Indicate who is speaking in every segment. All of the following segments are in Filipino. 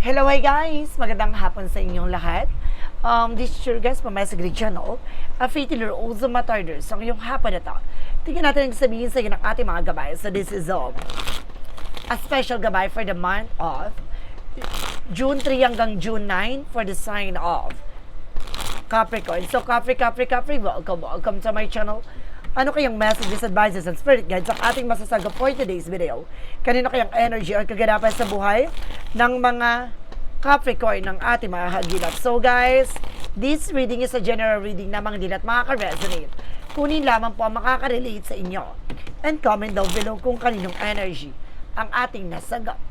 Speaker 1: Hello, hi guys! Magandang hapon sa inyong lahat. Um, this is your guest from my Sagri Channel, a fatal or also matarders. So, ngayong hapon na tingnan natin ang sabihin sa inyo ng ating mga gabay. So, this is um, a special gabay for the month of June 3 hanggang June 9 for the sign of Capricorn. So, Capri, Capri, Capri, welcome, welcome to my channel. Ano kayang messages, advices, and spirit guides ang ating masasagot for today's video? Kanino kayang energy or kaganapan sa buhay ng mga Capricorn ng ating mga hagilap. So guys, this reading is a general reading na mga dilat makaka-resonate. Kunin lamang po ang makaka-relate sa inyo. And comment down below kung kaninong energy ang ating nasagot.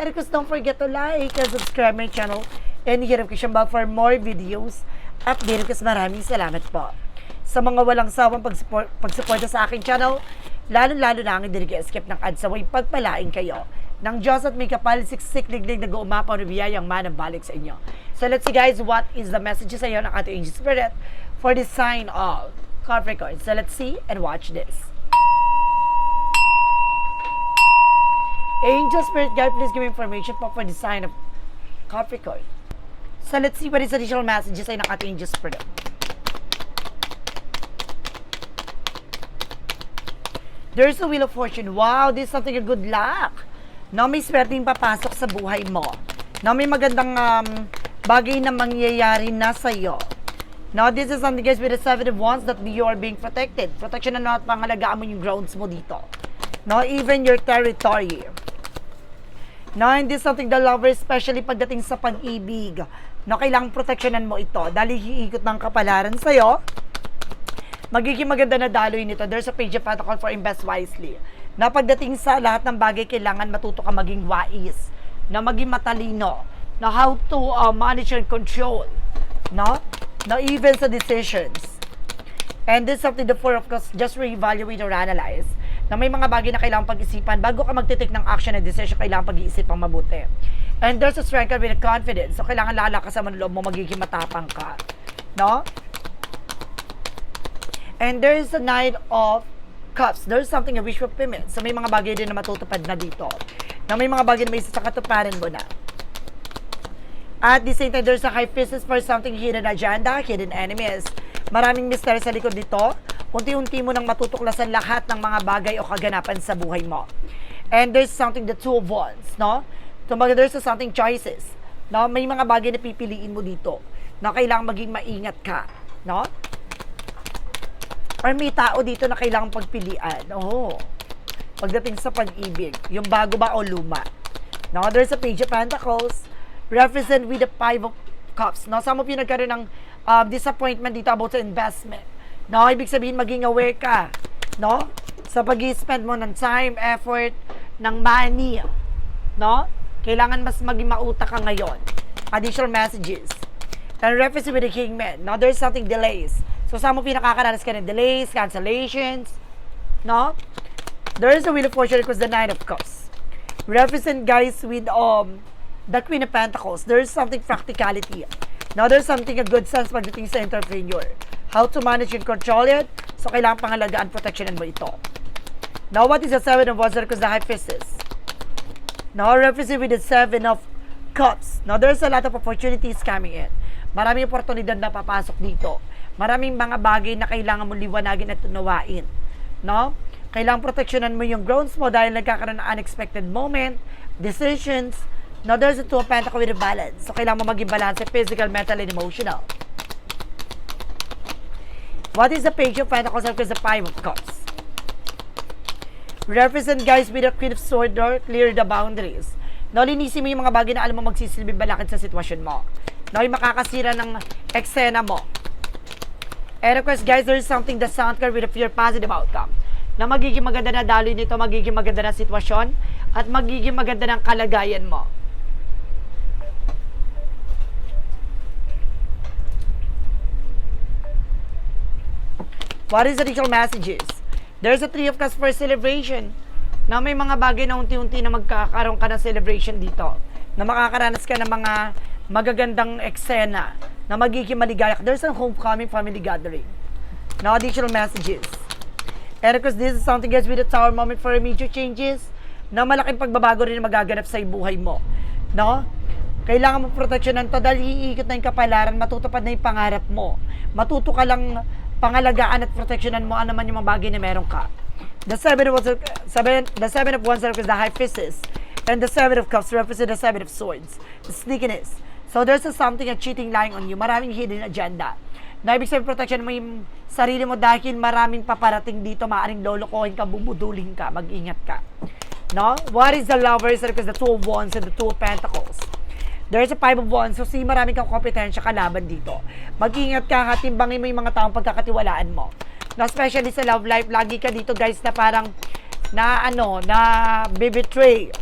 Speaker 1: And of course, don't forget to like and subscribe my channel and hit notification bell for more videos. Update ko maraming salamat po sa mga walang sawang pagsupport, pagsuporta sa aking channel, lalo-lalo na ang hindi nag-escape ng ads away pagpalain kayo ng Diyos at may kapal siksik liglig na guumapaw na biyayang manang balik sa inyo. So let's see guys, what is the message sa iyo ng ating angel spirit for the sign of Capricorn. So let's see and watch this. Angel Spirit Guide, please give me information po for the sign of Capricorn. So let's see what is additional messages ay ng ating Angel Spirit. There's a wheel of fortune. Wow, this is something a good luck. No, may swerteng papasok sa buhay mo. No, may magandang um, bagay na mangyayari na sa'yo. Now, this is something guys with the seven of wands that you are being protected. Protection na no, at pangalagaan mo yung grounds mo dito. No, even your territory. No, and this is something the lover, especially pagdating sa pag-ibig. No, kailangang proteksyonan mo ito dahil hiikot ng kapalaran sa'yo magiging maganda na daloy nito. There's a page of protocol for invest wisely. Na pagdating sa lahat ng bagay, kailangan matuto ka maging wise. Na maging matalino. Na how to uh, manage and control. No? Na even sa decisions. And this is something the four of us just reevaluate or analyze. Na may mga bagay na kailangan pag-isipan. Bago ka magtitake ng action and decision, kailangan pag-iisip ang mabuti. And there's a strength with confidence. So, kailangan lalakas ang loob mo, magiging matapang ka. No? And there is a Knight of Cups. There is something a wish fulfillment. So may mga bagay din na matutupad na dito. Na may mga bagay na may katuparan mo na. At the same time, there's a high priestess for something hidden agenda, hidden enemies. Maraming mystery sa likod nito. Unti-unti mo nang matutuklasan lahat ng mga bagay o kaganapan sa buhay mo. And there's something the two of wands, no? Kumbaga, there's something choices. No? May mga bagay na pipiliin mo dito na kailangan maging maingat ka. No? Or may tao dito na kailangang pagpilian. Oo. Pagdating sa pag-ibig, yung bago ba o luma. Now, there's a page of pentacles represent with the five of cups. No, some of you nagkaroon ng um, disappointment dito about sa investment. No, ibig sabihin maging aware ka. No? Sa pag spend mo ng time, effort, ng money. No? Kailangan mas maging mautak ka ngayon. Additional messages. And represent with the kingman. Now, there's something delays. So, some of you nakakaranas ka ng delays, cancellations, no? There is a wheel of fortune because the nine of cups. Represent guys with um the queen of pentacles. There is something practicality. Now, there's something a good sense pagdating sa entrepreneur. How to manage and control it. So, kailangan pangalagaan, protectionan mo ito. Now, what is the seven of wands? Because the high priestess. Now, represent with the seven of cups. Now, there's a lot of opportunities coming in. Maraming oportunidad na papasok dito maraming mga bagay na kailangan mo liwanagin at tunawain. No? Kailangan proteksyonan mo yung grounds mo dahil nagkakaroon ng unexpected moment, decisions. Now, there's a two of pentacle with a balance. So, kailangan mo maging balance physical, mental, and emotional. What is the page of pentacles and the five of cups? Represent guys with a queen of sword door, clear the boundaries. No, linisin mo yung mga bagay na alam mo magsisilbing balakid sa sitwasyon mo. No, yung makakasira ng eksena mo. And of course, guys, there is something the sound card with a pure positive outcome. Na magiging maganda na daloy nito, magiging maganda na sitwasyon, at magiging maganda ng kalagayan mo. What is the additional messages? There's a three of cups for celebration. Na may mga bagay na unti-unti na magkakaroon ka ng celebration dito. Na makakaranas ka ng mga magagandang eksena na magiging maligaya. There's a homecoming family gathering. No additional messages. And of course, this is something guys with a tower moment for major changes na malaking pagbabago rin na magaganap sa buhay mo. No? Kailangan mo proteksyonan to dahil iikot na yung kapalaran, matutupad na yung pangarap mo. Matuto ka lang pangalagaan at proteksyonan mo ano yung mga bagay na meron ka. The seven of seven, the seven of wands represents the high priestess, and the seven of cups represents the seven of swords, the sneakiness. So there's a something a cheating lying on you, maraming hidden agenda. Na ibig sabihin protection mo yung sarili mo dahil maraming paparating dito, maaring lolokohin ka, bubudulin ka, mag-ingat ka. No? What is the lovers? Because the two of wands and the two of pentacles. There's a five of wands, so si marami kang kompetensya kalaban dito. Mag-ingat ka, katimbangin mo yung mga taong pagkakatiwalaan mo. No, especially sa love life, lagi ka dito guys na parang na ano, na betray.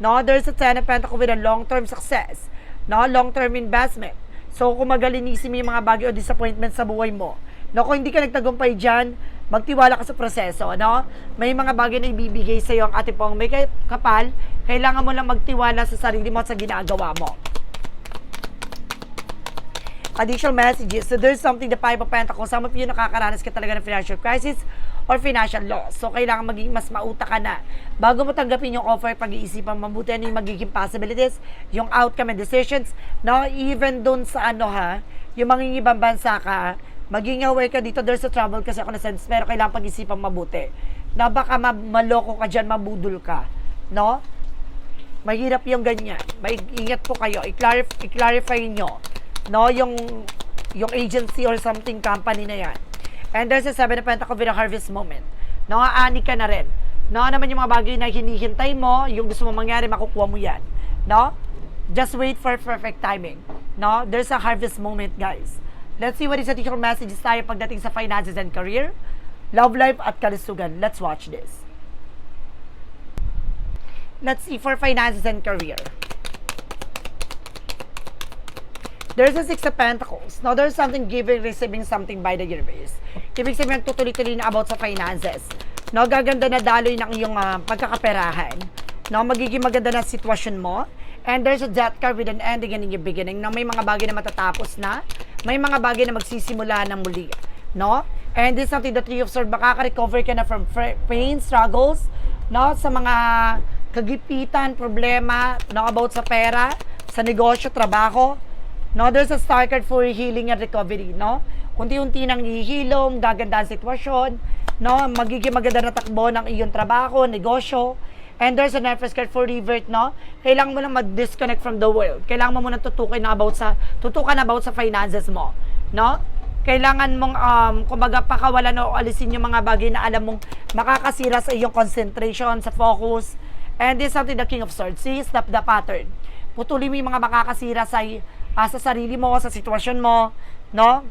Speaker 1: No, there's a ten of pentacles with a long-term success. No, long-term investment. So, kung magalinisin mo yung mga bagay o disappointment sa buhay mo. No, kung hindi ka nagtagumpay dyan, magtiwala ka sa proseso, no? May mga bagay na ibibigay sa iyo ang ate pong may kapal, kailangan mo lang magtiwala sa sarili mo at sa ginagawa mo additional messages. So there's something the Five of Pentacles. Some of you nakakaranas ka talaga ng financial crisis or financial loss. So kailangan maging mas mauta ka na. Bago mo tanggapin yung offer, pag-iisipan mabuti ano yung magiging possibilities, yung outcome and decisions. No, even dun sa ano ha, yung mga ibang bansa ka, maging aware ka dito, there's a trouble kasi ako na sense, pero kailangan pag-isipan mabuti. Na baka ma- maloko ka dyan, mabudol ka. No? Mahirap yung ganyan. May ingat po kayo. I-clarify, i-clarify nyo. No, yung yung agency or something company na yan. And there's a seven of pentacles harvest moment. No, aani ka na rin. No, naman yung mga bagay na hinihintay mo, yung gusto mo mangyari, makukuha mo yan. No? Just wait for perfect timing. No? There's a harvest moment, guys. Let's see what is additional messages tayo pagdating sa finances and career, love life, at kalusugan. Let's watch this. Let's see for finances and career. There's a Six of Pentacles. Now, there's something giving, receiving something by the universe. Ibig sabihin, tutuloy-tuloy na about sa finances. No, gaganda na daloy ng iyong ah, pagkakaperahan. No, magiging maganda na sitwasyon mo. And there's a death card with an ending and a beginning. No, may mga bagay na matatapos na. May mga bagay na magsisimula ng muli. No? And this is something Three of Swords, makaka-recover ka na from fr- pain, struggles, no? Sa mga kagipitan, problema, no? About sa pera, sa negosyo, trabaho, No, there's a star card for healing and recovery, no? Unti-unti nang hihilom, gaganda ang sitwasyon, no? Magiging maganda na takbo ng iyong trabaho, negosyo. And there's an card for revert, no? Kailangan mo lang mag-disconnect from the world. Kailangan mo muna tutukin na about sa, tutukan about sa finances mo, no? Kailangan mong, um, kumbaga, pakawalan o alisin yung mga bagay na alam mong makakasira sa iyong concentration, sa focus. And this is something the King of Swords. See, stop the pattern. Putulin mo yung mga makakasira sa ah, sa sarili mo, sa sitwasyon mo, no?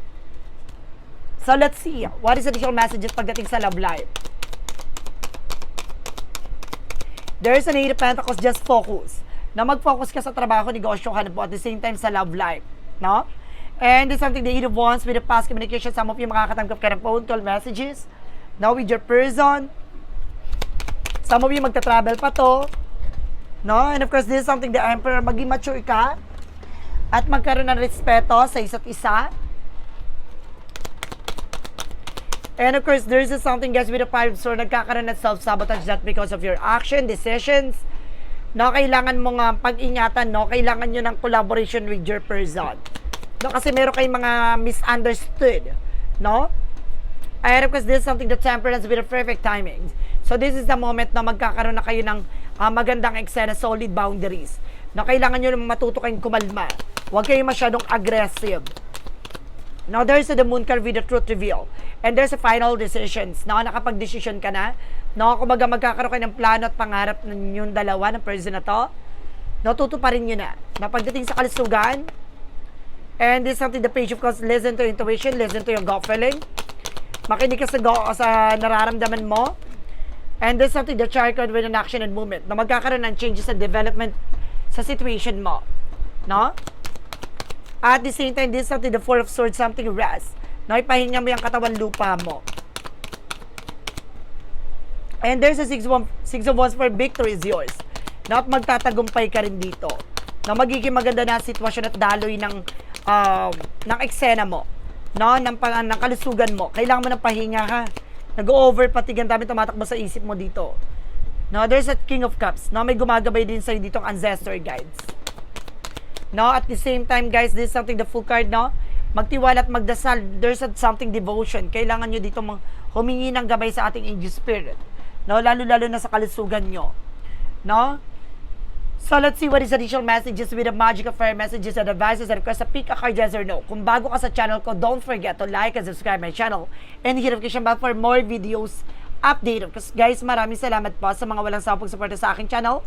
Speaker 1: So let's see, what is additional messages pagdating sa love life? There's an Eight of Pentacles, just focus. Na mag-focus ka sa trabaho, negosyo, hanap mo at the same time sa love life, no? And it's something the Eight of Wands with the past communication, some of you makakatanggap ka ng phone call messages, no, with your person. Some of you magta-travel pa to, no? And of course, this is something the Emperor, maging mature ka, at magkaroon ng respeto sa isa't isa. And of course, there is something guys with the five sword, nagkakaroon ng self-sabotage that because of your action, decisions, no, kailangan mo nga pag-ingatan, no, kailangan nyo ng collaboration with your person. No, kasi meron kayong mga misunderstood, no? And of course, this is something that temperance with a perfect timing. So this is the moment na magkakaroon na kayo ng ah, magandang eksena, solid boundaries. Na kailangan nyo matuto kayong kumalma. Huwag kayong masyadong aggressive. Now, there's the moon card with the truth reveal. And there's a final decisions. Now, nakapag-decision ka na. No, kumbaga magkakaroon kayo ng plano at pangarap ng yung dalawa ng person na to. Natuto pa rin yun na. Na pagdating sa kalusugan, and this is something the page of course, listen to intuition, listen to your gut feeling. Makinig ka sa, go, sa nararamdaman mo. And this is something the chart card with an action and movement. Na magkakaroon ng changes and development sa situation mo. No? At the same time, this is something the Four of Swords, something rest. No, ipahinga mo yung katawan lupa mo. And there's a six, one, six of Wands for victory is yours. No, at magtatagumpay ka rin dito. Na magiging maganda na sitwasyon at daloy ng, um, ng eksena mo. No, ng, pang, ng kalusugan mo. Kailangan mo ng pahinga ha. Nag-over pati ang dami tumatakbo sa isip mo dito. No, there's a King of Cups. No, may gumagabay din sa'yo dito ang ancestor guides. No? At the same time, guys, this is something the full card, no? Magtiwala at magdasal. There's something devotion. Kailangan nyo dito humingi ng gabay sa ating angel spirit. No? Lalo-lalo na sa kalusugan nyo. No? So let's see what is additional messages with the magic of fire messages and advices and request a pick a card yes or no. Kung bago ka sa channel ko, don't forget to like and subscribe my channel and hit notification bell for more videos update. Kasi guys, maraming salamat po sa mga walang sawang pagsuporta sa aking channel.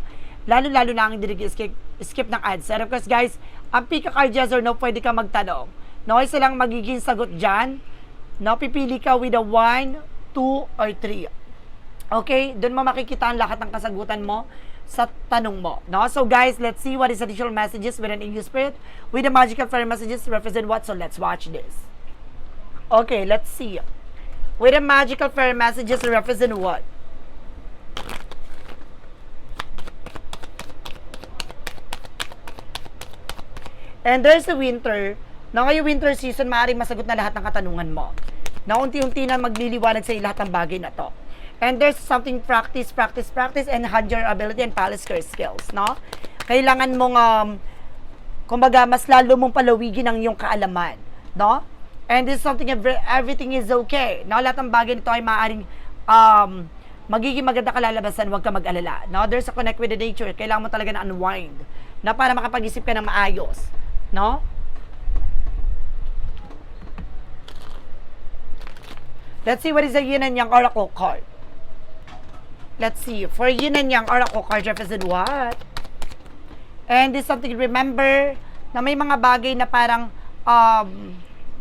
Speaker 1: Lalo-lalo na ang skip, skip ng ads. And of course guys, ang pick card yes or no, pwede ka magtanong. No, isa lang magiging sagot dyan. No, pipili ka with a 1, 2, or 3. Okay? Doon mo makikita ang lahat ng kasagutan mo sa tanong mo. No? So guys, let's see what is additional messages with an English spirit with the magical fairy messages represent what. So let's watch this. Okay, let's see. With the magical fairy messages represent what? And there's the winter. Na ngayong winter season, maaaring masagot na lahat ng katanungan mo. Na unti-unti na magliliwanag sa lahat ng bagay na to. And there's something practice, practice, practice, and hand your ability and palace care skills, no? Kailangan mong, um, kumbaga, mas lalo mong palawigin ang iyong kaalaman, no? And this is something, every- everything is okay, no? Lahat ng bagay nito ay maaaring, um, magiging maganda kalalabasan, huwag ka mag-alala, no? There's a connect with the nature, kailangan mo talaga na unwind, na para makapag-isip ka ng maayos, no? Let's see what is the yin and yang oracle card. Let's see. For yin and yang oracle card represent what? And this is something to remember na may mga bagay na parang um,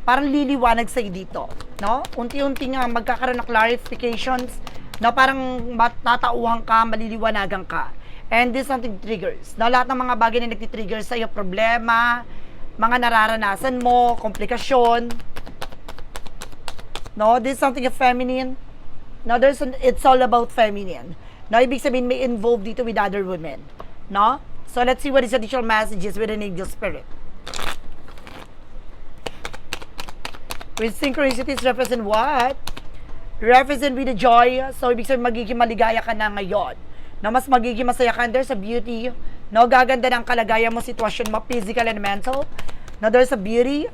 Speaker 1: parang liliwanag sa dito, no? Unti-unti nga magkakaroon ng clarifications na parang matatauhan ka, maliliwanagan ka. And this is something triggers. Na lahat ng mga bagay na nagtitrigger sa iyo, problema, mga nararanasan mo, komplikasyon, No, this is something of feminine. No, there's an, it's all about feminine. No, ibig sabihin may involved dito with other women. No? So let's see what is additional messages with an angel spirit. With synchronicities represent what? Represent with the joy. So ibig sabihin magiging maligaya ka na ngayon. Na mas magiging masaya ka. And there's a beauty. No, gaganda ng kalagayan mo, sitwasyon mo, physical and mental. No, there's a beauty.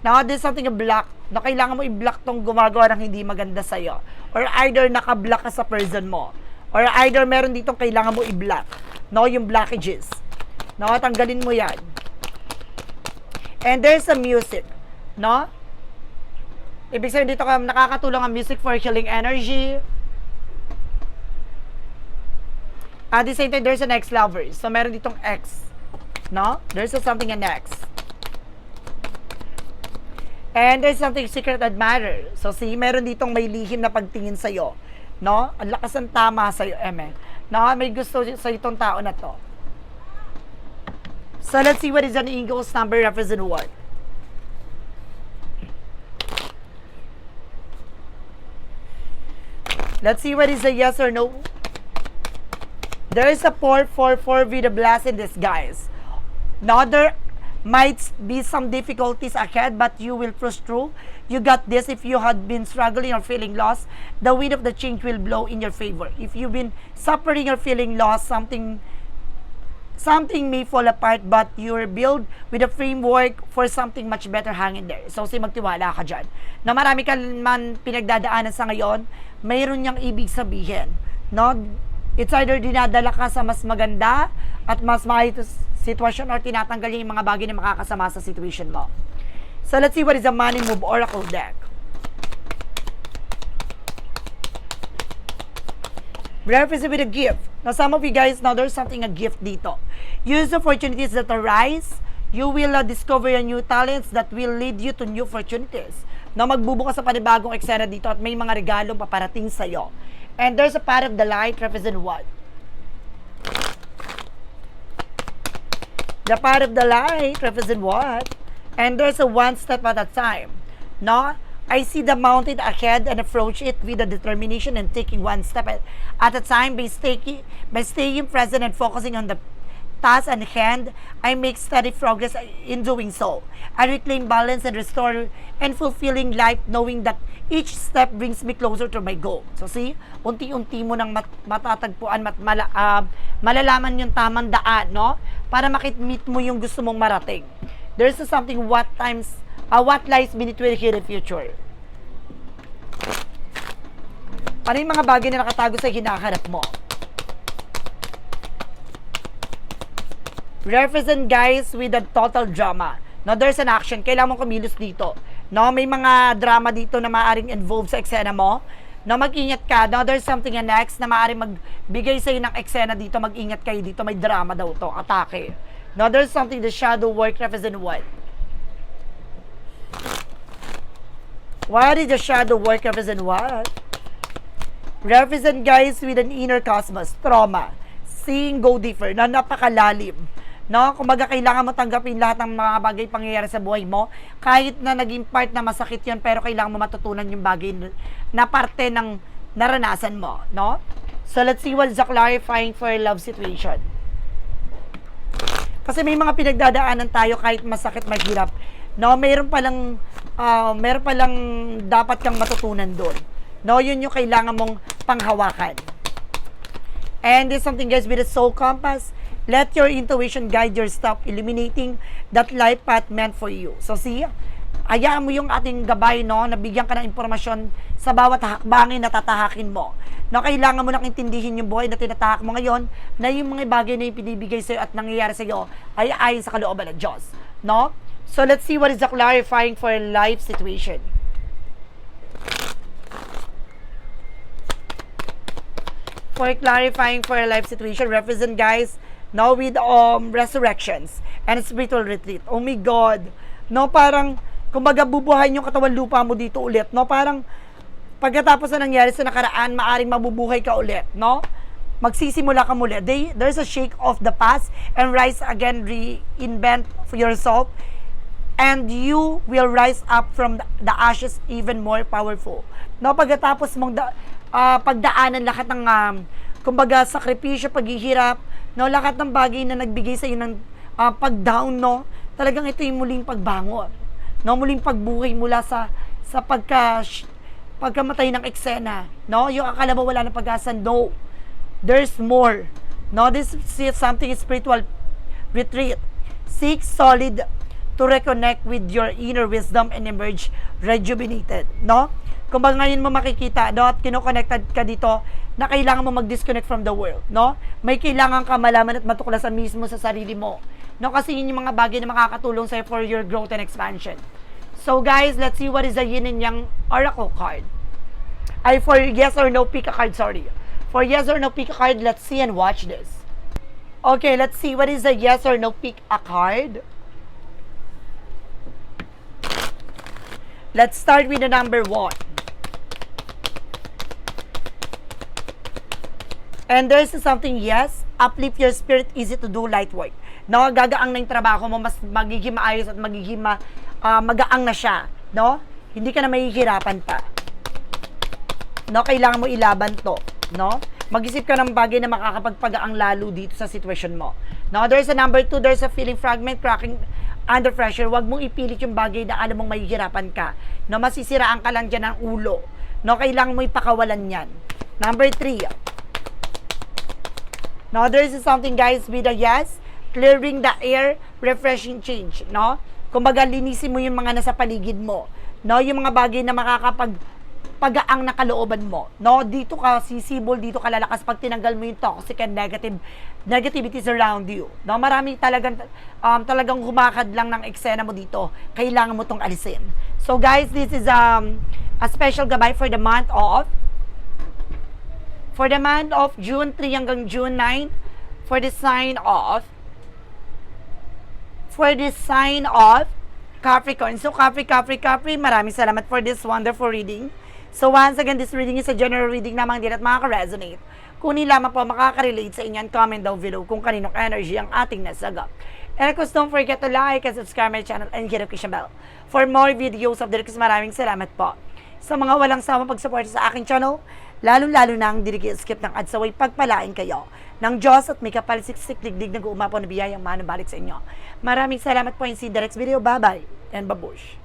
Speaker 1: Now, there's something a block na kailangan mo i-block tong gumagawa ng hindi maganda sa'yo. Or either naka-block ka sa person mo. Or either meron ditong kailangan mo i-block. No, yung blockages. No, tanggalin mo yan. And there's a music. No? Ibig sabihin dito ka nakakatulong ang music for healing energy. At the same time, there's an ex-lover. So, meron ditong ex. No? There's a something an ex. And there's something secret admirer. So, see, meron ditong may lihim na pagtingin sa'yo. No? Ang lakas ng tama sa'yo, Eme. No? May gusto sa itong tao na to. So, let's see what is an eagle's number represent what? Let's see what is a yes or no. There is a 444 with a blast in disguise. Now, there might be some difficulties ahead, but you will push through. You got this. If you had been struggling or feeling lost, the wind of the change will blow in your favor. If you've been suffering or feeling lost, something something may fall apart, but you're built with a framework for something much better hanging there. So, si magtiwala ka dyan. Na marami ka man pinagdadaanan sa ngayon, mayroon niyang ibig sabihin. No? It's either dinadala ka sa mas maganda at mas maayos sitwasyon or tinatanggal yung mga bagay na makakasama sa situation mo. So, let's see what is the money move oracle deck. Represent with a gift. Now, some of you guys, now there's something a gift dito. Use the opportunities that arise. You will uh, discover your new talents that will lead you to new opportunities. Na magbubukas sa panibagong eksena dito at may mga regalong paparating sa'yo. And there's a part of the light represent what? The part of the light represent what? And there's a one step at a time. No? I see the mountain ahead and approach it with a determination and taking one step at, at a time by staying, by staying present and focusing on the task at hand, I make steady progress in doing so. I reclaim balance and restore and fulfilling life knowing that each step brings me closer to my goal. So see, unti-unti mo nang mat- matatagpuan, mat- mala- ah, malalaman yung tamang daan, no? Para makit-meet mo yung gusto mong marating. There's something what times, uh, what lies beneath your hidden future. Ano yung mga bagay na nakatago sa hinaharap mo? Represent guys with a total drama. No, there's an action. Kailangan mong kumilos dito. No, may mga drama dito na maaring involved sa eksena mo. No, mag-ingat ka. No, there's something na next na maaring magbigay sa'yo ng eksena dito. Mag-ingat kayo dito. May drama daw to. Atake. No, there's something the shadow work represent what? What is the shadow work represent what? Represent guys with an inner cosmos, trauma, seeing go differ, na napakalalim. No? Kumbaga, kailangan mo tanggapin lahat ng mga bagay pangyayari sa buhay mo. Kahit na naging part na masakit yon pero kailangan mo matutunan yung bagay na- parte ng naranasan mo. No? So, let's see what's clarifying for a love situation. Kasi may mga pinagdadaanan tayo kahit masakit, mahirap. No, meron palang ah, meron palang dapat kang matutunan doon. No, yun yung kailangan mong panghawakan. And there's something guys with a soul compass. Let your intuition guide your step, eliminating that life path meant for you. So see, hayaan mo yung ating gabay, no, nabigyan ka ng impormasyon sa bawat hakbangin na tatahakin mo. No, kailangan mo lang intindihin yung buhay na tinatahak mo ngayon na yung mga bagay na yung pinibigay sa'yo at nangyayari sa'yo ay ayon sa kalooban ng Diyos. No? So let's see what is the clarifying for a life situation. for clarifying for a life situation represent guys now with um resurrections and spiritual retreat. Oh my god. No parang kumbaga bubuhayin yung katawan lupa mo dito ulit. No parang pagkatapos na nangyari sa nakaraan maaring mabubuhay ka ulit. No? Magsisimula ka muli. They, there's a shake of the past and rise again reinvent yourself. And you will rise up from the, ashes even more powerful. No, pagkatapos mong da, ah, pagdaanan lahat ng um, kumbaga sakripisyo, paghihirap, no, lahat ng bagay na nagbigay sa iyo ng ah, pag-down, no, talagang ito yung muling pagbangon. No, muling pagbuhay mula sa sa pagka pagkamatay ng eksena, no? Yung akala mo wala ng pag-asa, no. There's more. No, this is something spiritual retreat. Seek solid to reconnect with your inner wisdom and emerge rejuvenated, no? Kung ba ngayon mo makikita, no, at kinoconnected ka dito, na kailangan mo mag-disconnect from the world, no? May kailangan ka malaman at matuklasan mismo sa sarili mo, no? Kasi yun yung mga bagay na makakatulong sa'yo for your growth and expansion. So guys, let's see what is the yin and yang oracle card. Ay, for yes or no, pick a card, sorry. For yes or no, pick a card, let's see and watch this. Okay, let's see what is the yes or no, pick a card. Let's start with the number one. And there's something, yes, uplift your spirit, easy to do light work. No, gagaang na yung trabaho mo, mas magiging maayos at magiging ma, ah, magaang na siya. No? Hindi ka na mahihirapan pa. No, kailangan mo ilaban to. No? Mag-isip ka ng bagay na makakapagpagaang lalo dito sa sitwasyon mo. No, there's a number two, there's a feeling fragment, cracking under pressure. Huwag mong ipilit yung bagay na alam mong mahihirapan ka. No, masisiraan ka lang dyan ng ulo. No, kailangan mo ipakawalan yan. Number three, No, there is something guys with a yes, clearing the air, refreshing change, no? Kumbaga linisin mo yung mga nasa paligid mo, no? Yung mga bagay na makakapag pagaang na kalooban mo, no? Dito ka sisibol, dito ka lalakas pag tinanggal mo yung toxic and negative negativities around you. No, marami talagang um, talagang humakad lang ng eksena mo dito. Kailangan mo tong alisin. So guys, this is um a special gabay for the month of for the month of June 3 hanggang June 9 for the sign of for the sign of Capricorn. So Capri, Capri, Capri, maraming salamat for this wonderful reading. So once again, this reading is a general reading lamang din at makaka-resonate. Kunin lamang po makaka-relate sa inyo comment down below kung kaninong energy ang ating nasagap. And of course, don't forget to like and subscribe my channel and hit the notification bell. For more videos of Dirks, maraming salamat po. Sa mga walang sama pag-support sa aking channel, Lalo-lalo na ang skip ng adsaway pagpalain kayo ng Diyos at may kapalsiksik digdig na guumapo na biyayang manong balik sa inyo. Maraming salamat po yung si Video. Bye-bye and babush.